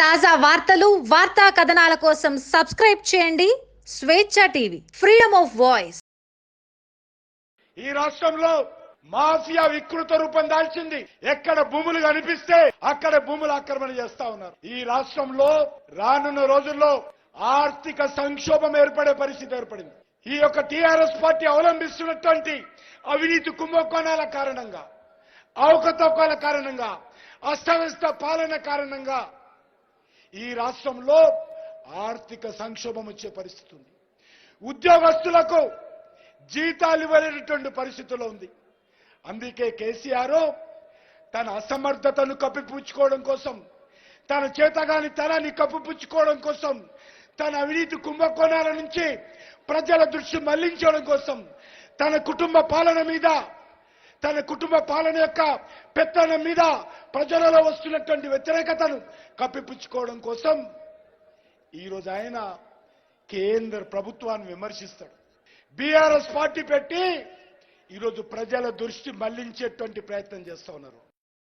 తాజా వార్తలు వార్తా కథనాల కోసం సబ్స్క్రైబ్ చేయండి. స్వేచ్ఛ టీవీ ఫ్రీడమ్ ఆఫ్ వాయిస్. ఈ రాష్ట్రంలో మాఫియా వికృత రూపం దాల్చింది. ఎక్కడ భూములు కనిపిస్తే అక్కడ భూములు ఆక్రమణ చేస్తా ఉన్నారు. ఈ రాష్ట్రంలో రానున్న రోజుల్లో ఆర్థిక సంక్షోభం ఏర్పడే పరిస్థితి ఏర్పడింది. ఈ యొక్క టీఆర్ఎస్ పార్టీ అవలంబిస్తున్నటువంటి అవినీతి కుంభకోణాల కారణంగా అవకతవకాల కారణంగా అస్తవ్యస్త పాలన కారణంగా ఈ రాష్ట్రంలో ఆర్థిక సంక్షోభం వచ్చే పరిస్థితి ఉంది. ఉద్యోగస్తులకు జీతాలు ఇవ్వలేనటువంటి పరిస్థితిలో ఉంది. అందుకే కేసీఆర్ తన అసమర్థతను కప్పిపుచ్చుకోవడం కోసం తన చేతగాని తనాన్ని కప్పిపుచ్చుకోవడం కోసం తన అవినీతి కుంభకోణాల నుంచి ప్రజల దృష్టి మళ్ళించడం కోసం తన కుటుంబ పాలన మీద తన కుటుంబ పాలన యొక్క పెత్తనం మీద ప్రజలలో వస్తున్నటువంటి వ్యతిరేకతను కప్పిపుచ్చుకోవడం కోసం ఈరోజు ఆయన కేంద్ర ప్రభుత్వాన్ని విమర్శిస్తాడు. బీఆర్ఎస్ పార్టీ పెట్టి ఈరోజు ప్రజల దృష్టి మళ్ళించేటువంటి ప్రయత్నం చేస్తూ ఉన్నారు.